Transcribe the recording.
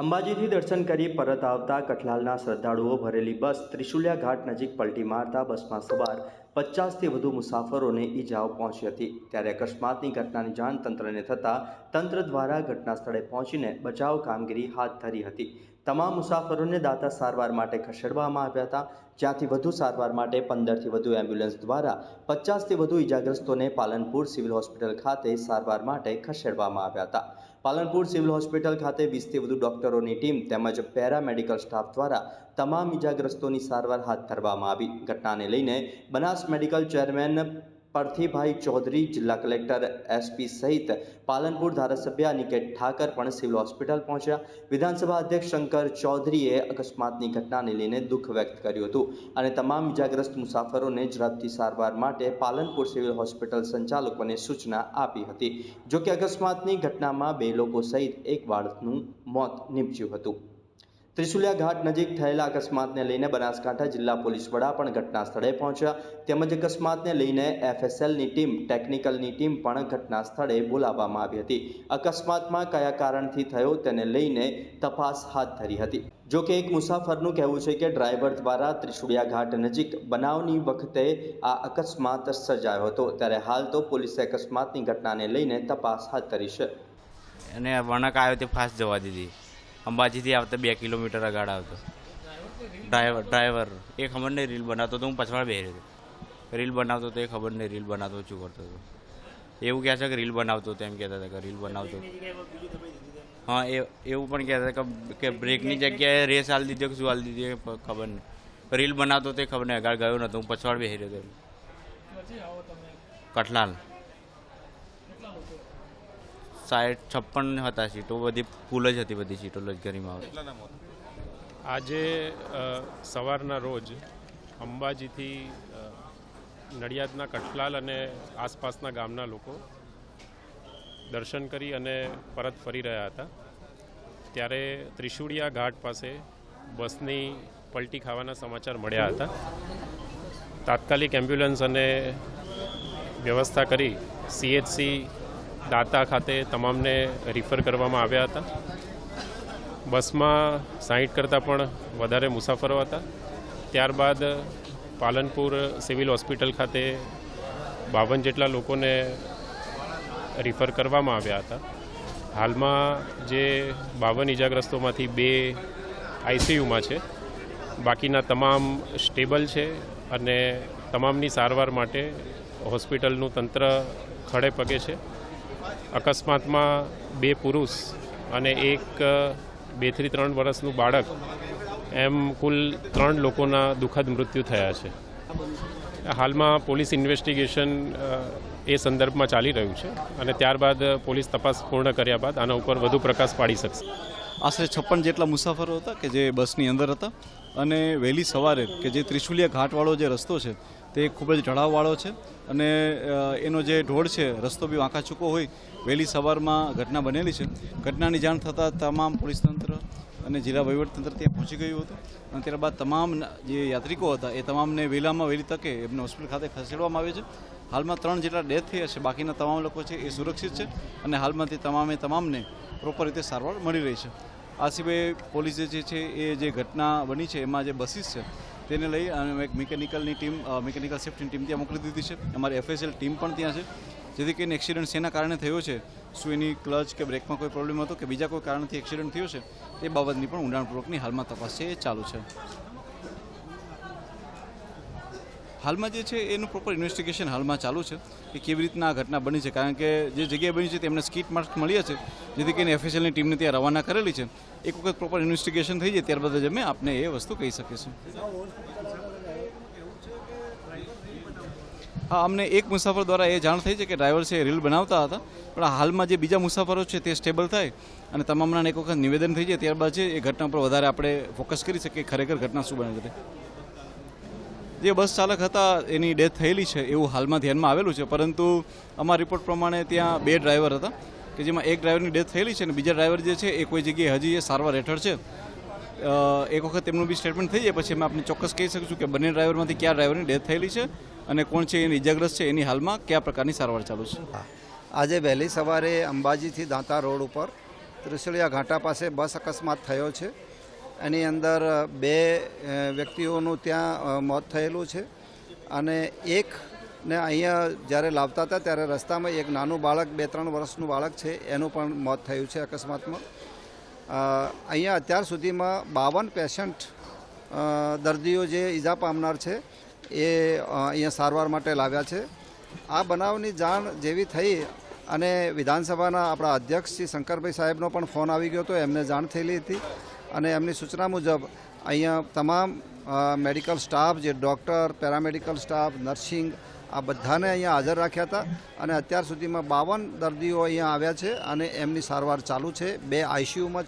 અંબાજીથી દર્શન કરી પરત આવતા કઠલાલના શ્રદ્ધાળુઓ ભરેલી બસ ત્રિશુલિયા ઘાટ નજીક પલટી મારતા બસમાં સવાર પચાસથી વધુ મુસાફરોને ઈજાઓ પહોંચી હતી. ત્યારે અકસ્માતની ઘટનાની જાણ તંત્રને થતાં તંત્ર દ્વારા ઘટના સ્થળે પહોંચીને બચાવ કામગીરી હાથ ધરી હતી. તમામ મુસાફરોને દાતા સારવાર માટે ખસેડવામાં આવ્યા હતા. જ્યાંથી વધુ સારવાર માટે પંદરથી વધુ એમ્બ્યુલન્સ દ્વારા પચાસથી વધુ ઈજાગ્રસ્તોને પાલનપુર સિવિલ હોસ્પિટલ ખાતે સારવાર માટે ખસેડવામાં આવ્યા હતા. પાલનપુર સિવિલ હોસ્પિટલ ખાતે વીસથી વધુ ડોક્ટરોની ટીમ તેમજ પેરામેડિકલ સ્ટાફ દ્વારા તમામ ઈજાગ્રસ્તોની સારવાર હાથ ધરવામાં આવી. ઘટનાને લઈને બનાસ મેડિકલ ચેરમેન પરથીભાઈ ચૌધરી, જિલ્લા કલેક્ટર એસપી સહિત પાલનપુર ધારાસભ્ય અનિકેત ઠાકર પણ સિવિલ હોસ્પિટલ પહોંચ્યા. વિધાનસભા અધ્યક્ષ શંકર ચૌધરીએ અકસ્માતની ઘટનાને લઈને દુઃખ વ્યક્ત કર્યું હતું અને તમામ ઇજાગ્રસ્ત મુસાફરોને ઝડપથી સારવાર માટે પાલનપુર સિવિલ હોસ્પિટલ સંચાલકોને સૂચના આપી હતી. જોકે અકસ્માતની ઘટનામાં બે લોકો સહિત એક બાળકનું મોત નીપજ્યું હતું. ત્રિશુલિયા ઘાટ નજીક થયેલા અકસ્માતને લઈને બનાસકાંઠા જિલ્લા પોલીસ વડા પણ ઘટના સ્થળે પહોંચ્યા. તેમજ અકસ્માતને લઈને એફએસએલની ટીમ, ટેકનિકલની ટીમ પણ ઘટના સ્થળે બોલાવવામાં આવી હતી. અકસ્માતમાં કયા કારણથી થયો તેને લઈને તપાસ હાથ ધરી હતી. જોકે એક મુસાફરનું કહેવું છે કે ડ્રાઈવર દ્વારા ત્રિશુલિયા ઘાટ નજીક બનાવની વખતે આ અકસ્માત સર્જાયો હતો. ત્યારે હાલ તો પોલીસે અકસ્માતની ઘટનાને લઈને તપાસ હાથ ધરી છે. અને વણક આવ્યો તે ફાસ્ટ જવા દીધી. અંબાજીથી આવતા બે કિલોમીટર આગળ આવતો. Driver driver. એ ખબર નહીં, રીલ બનાવતો તો હું પછવાડ બેહી હતો. રીલ બનાવતો તો એ ખબર નહીં, રીલ બનાવતો શું કરતો હતો. એવું કહે છે કે રીલ બનાવતો હતો એમ કહેતા હતા કે રીલ બનાવતો હા, એ, એવું પણ કહેતા હતા કે- બ્રેકની જગ્યાએ રેસ હાલ દીધો કે શું હાલ દીધી ખબર નહીં. રીલ બનાવતો તે ખબર નહીં આગળ ગયો નહોતો હું પછવાડ બેહી રહ્યો હતો. કઠલાલ. સાઠ, છપ્પન હતા સીટો, બધી ફૂલ જ હતી બધી સીટો લશ્કરીમાં આજે સવારના રોજ અંબાજીથી નડિયાદના કઠલાલ અને આસપાસના ગામના લોકો દર્શન કરી અને પરત ફરી રહ્યા હતા. ત્યારે ત્રિશુળિયા ઘાટ પાસે બસની પલટી ખાવાના સમાચાર મળ્યા હતા. તાત્કાલિક એમ્બ્યુલન્સ અને વ્યવસ્થા કરી સીએચસી દાતા ખાતે તમામને રિફર કરવામાં આવ્યા હતા. બસમાં સાહીઠ કરતાં પણ વધારે મુસાફરો હતા. ત્યારબાદ પાલનપુર સિવિલ હોસ્પિટલ ખાતે બાવન જેટલા લોકોને રિફર કરવામાં આવ્યા હતા. હાલમાં જે બાવન ઇજાગ્રસ્તોમાંથી બે આઈસીયુમાં છે. બાકીના તમામ સ્ટેબલ છે અને તમામની સારવાર માટે હોસ્પિટલનું તંત્ર ખડે પગે છે. અકસ્માતમાં બે પુરુષ અને એક બેથી ત્રણ વર્ષનું બાળક, એમ કુલ ત્રણ લોકોના દુઃખદ મૃત્યુ થયા છે. હાલમાં પોલીસ ઇન્વેસ્ટિગેશન એ સંદર્ભમાં ચાલી રહ્યું છે અને ત્યારબાદ પોલીસ તપાસ પૂર્ણ કર્યા બાદ આના ઉપર વધુ પ્રકાશ પાડી શકશે. આશરે છપ્પન જેટલા મુસાફરો હતા કે જે બસની અંદર હતા અને વહેલી સવારે કે જે ત્રિશુલિયા ઘાટવાળો જે રસ્તો છે તે ખૂબ જ ઢળાવવાળો છે. અને એનો જે ઢોળ છે, રસ્તો બી વાંકા ચૂકો હોય, વહેલી સવારમાં ઘટના બનેલી છે. ઘટનાની જાણ થતાં તમામ પોલીસ તંત્ર અને જિલ્લા વહીવટતંત્ર ત્યાં પહોંચી ગયું હતું. અને ત્યારબાદ તમામ જે યાત્રિકો હતા, એ તમામને વહેલામાં વહેલી તકે એમને હોસ્પિટલ ખાતે ખસેડવામાં આવે છે. હાલમાં ત્રણ જેટલા ડેથ થયા છે, બાકીના તમામ લોકો છે એ સુરક્ષિત છે. અને હાલમાં તે તમામે, તમામને પ્રોપર રીતે સારવાર મળી રહી છે. આ સિવાય પોલીસે જે છે એ જે ઘટના બની છે, એમાં જે બસીસ છે, તેને લઈ અને એક મિકેનિકલની ટીમ મિકેનિકલ સેફ્ટીની ટીમ ત્યાં મોકલી દીધી છે. અમારી એફએસએલ ટીમ પણ ત્યાં છે. જેથી કરીને એક્સિડન્ટ શેના કારણે થયો છે, શું એની ક્લચ કે બ્રેકમાં કોઈ પ્રોબ્લેમ હતો કે બીજા કોઈ કારણથી એક્સિડન્ટ થયો છે, તે બાબતની પણ ઊંડાણપૂર્વકની હાલમાં તપાસ છે, એ ચાલુ છે. હાલમાં જે છે, એનું પ્રોપર ઇન્વેસ્ટિગેશન હાલમાં ચાલુ છે કે કેવી રીતના આ ઘટના બની છે. કારણ કે જે જગ્યાએ બની છે, તેમને સ્કીટ માર્ક મળ્યા છે, જેથી કરીને એફએસએલની ટીમને ત્યાં રવાના કરેલી છે. એક વખત પ્રોપર ઇન્વેસ્ટિગેશન થઈ જાય, ત્યારબાદ જ અમે આપને એ વસ્તુ કહી શકીશું હા, અમને એક મુસાફર દ્વારા એ જાણ થઈ છે કે ડ્રાઈવર છે એ રીલ બનાવતા હતા, પણ હાલમાં જે બીજા મુસાફરો છે, તે સ્ટેબલ થાય અને તમામના એક વખત નિવેદન થઈ જાય, ત્યારબાદ છે એ ઘટના પર વધારે આપણે ફોકસ કરી શકીએ, ખરેખર ઘટના શું બની હતી જે બસ ચાલક હતા, એની ડેથ થયેલી છે એવું હાલમાં ધ્યાનમાં આવેલું છે. પરંતુ અમારા રિપોર્ટ પ્રમાણે ત્યાં બે ડ્રાઈવર હતા, કે જેમાં એક ડ્રાઈવરની ડેથ થયેલી છે અને બીજા ડ્રાઈવર જે છે, એ કોઈ જગ્યાએ હજી એ સારવાર હેઠળ છે. એક વખત તેમનું બી સ્ટેટમેન્ટ થઈ જાય, પછી અમે આપને ચોક્કસ કહી શકીશું કે બંને ડ્રાઈવરમાંથી કયા ડ્રાઈવરની ડેથ થયેલી છે અને કોણ છે, એની ઇજાગ્રસ્ત છે, એની હાલમાં કયા પ્રકારની સારવાર ચાલુ છે. આજે વહેલી સવારે અંબાજીથી દાંતા રોડ ઉપર ત્રિશુલિયા ઘાટા પાસે બસ અકસ્માત થયો છે. એની અંદર બે વ્યક્તિઓનું ત્યાં મોત થયેલું છે. અને એક ને અહીંયા જ્યારે લાવતા હતા ત્યારે રસ્તામાં એક નાનું બાળક, બે, ત્રણ વર્ષનું બાળક છે, એનું પણ મોત થયું છે અકસ્માતમાં. અહીંયા અત્યાર સુધીમાં બાવન પેશન્ટ દર્દીઓ જે ઈજા પામનાર છે, એ અહીંયા સારવાર માટે લાવ્યા છે. આ બનાવની જાણ જેવી થઈ અને વિધાનસભાના આપણા અધ્યક્ષ શ્રી શંકરભાઈ સાહેબનો પણ ફોન આવી ગયો હતો એમને જાણ થયેલી હતી. અને એમની સૂચના મુજબ અહીંયા તમામ મેડિકલ સ્ટાફ જે ડૉક્ટર પેરામેડિકલ સ્ટાફ નર્સિંગ આ બધાને અહીંયા હાજર રાખ્યા હતા અને અત્યાર સુધીમાં બાવન દર્દીઓ અહીંયા આવ્યા છે અને એમની સારવાર ચાલુ છે. બે આઈસીયુમાં